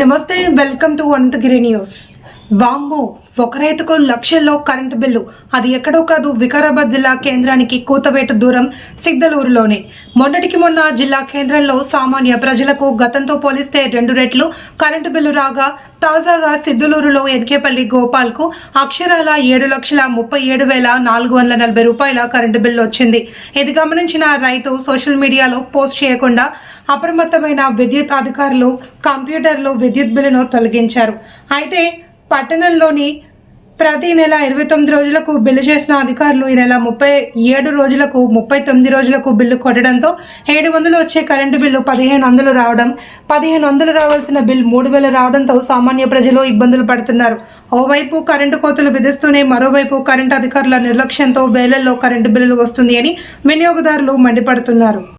నమస్తే welcome to Anantagiri news. వామ్మో ఒక రైతుకు లక్షల్లో కరెంటు బిల్లు. అది ఎక్కడో కాదు వికారాబాద్ జిల్లా కేంద్రానికి కూతవేట దూరం సిగ్దలూరులోనే. మొన్నటికి మొన్న జిల్లా కేంద్రంలో సామాన్య ప్రజలకు గతంతో పోలిస్తే రెండు రెట్లు కరెంటు బిల్లు రాగా తాజాగా సిద్దులూరులో ఎన్కేపల్లి గోపాల్కు అక్షరాల ఏడు లక్షల ముప్పై ఏడు వేల నాలుగు వందల నలభై రూపాయల కరెంటు బిల్లు వచ్చింది. ఇది గమనించిన రైతు సోషల్ మీడియాలో పోస్ట్ చేయకుండా అప్రమత్తమైన విద్యుత్ అధికారులు కంప్యూటర్లో విద్యుత్ బిల్లును తొలగించారు. అయితే పట్టణంలోని ప్రతి నెల ఇరవై తొమ్మిది రోజులకు బిల్లు చేసిన అధికారులు ఈ నెల ముప్పై ఏడు రోజులకు ముప్పై తొమ్మిది రోజులకు బిల్లు కొట్టడంతో ఏడు వందలు వచ్చే కరెంటు బిల్లు పదిహేను వందలు రావడం పదిహేను వందలు రావాల్సిన బిల్ మూడు వేలు రావడంతో సామాన్య ప్రజలు ఇబ్బందులు పడుతున్నారు. ఓవైపు కరెంటు కోతలు విధిస్తూనే మరోవైపు కరెంటు అధికారుల నిర్లక్ష్యంతో వేలల్లో కరెంటు బిల్లులు వస్తుంది అని వినియోగదారులు మండిపడుతున్నారు.